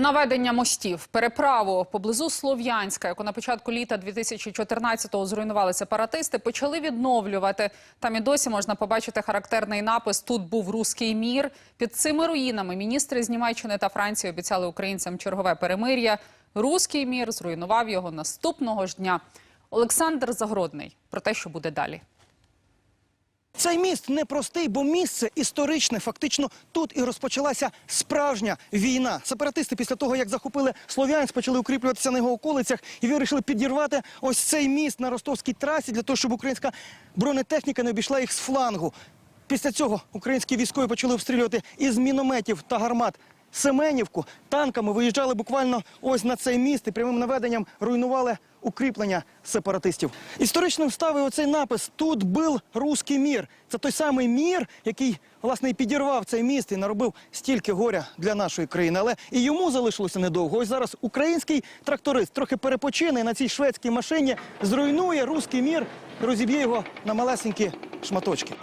Наведення мостів, переправу поблизу Слов'янська, яку на початку літа 2014-го зруйнували сепаратисти, почали відновлювати. Там і досі можна побачити характерний напис «Тут був руський мір». Під цими руїнами міністри з Німеччини та Франції обіцяли українцям чергове перемир'я. Руський мір зруйнував його наступного ж дня. Олександр Загородний про те, що буде далі. Цей міст непростий, бо місце історичне. Фактично тут і розпочалася справжня війна. Сепаратисти після того, як захопили Слов'янськ, почали укріплюватися на його околицях і вирішили підірвати ось цей міст на ростовській трасі для того, щоб українська бронетехніка не обійшла їх з флангу. Після цього українські військові почали обстрілювати із мінометів та гармат. Семенівку танками виїжджали буквально ось на цей міст і прямим наведенням руйнували укріплення сепаратистів. Історичним став і оцей напис Тут був руський мір. Це той самий мір, який власне і підірвав цей міст і наробив стільки горя для нашої країни. Але і йому залишилося недовго. Ось зараз український тракторист трохи перепочине на цій шведській машині, зруйнує руський мір, розіб'є його на малесенькі шматочки.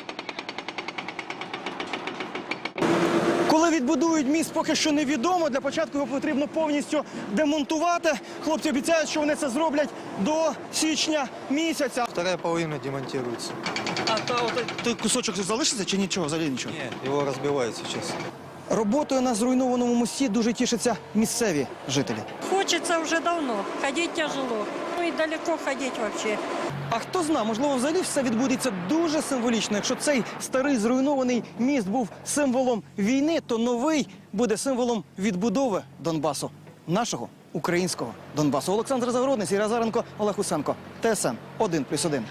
Відбудують міст, поки що невідомо. Для початку його потрібно повністю демонтувати. Хлопці обіцяють, що вони це зроблять до січня місяця. Вторая половина демонтируется. А та от той кусочок залишиться чи нічого? Взагалі нічого. Не, его разбивают сейчас. Роботою на зруйнованому мості дуже тішаться місцеві жителі. Хочется уже давно. Ходить тяжело. И далеко ходить вообще. А хто зна, можливо, взагалі все відбудеться дуже символічно. Якщо цей старий зруйнований міст був символом війни, то новий буде символом відбудови Донбасу, нашого українського Донбасу. Олександр Загородний, Сіра Заренко, Олег Усенко, ТСН 1+,1.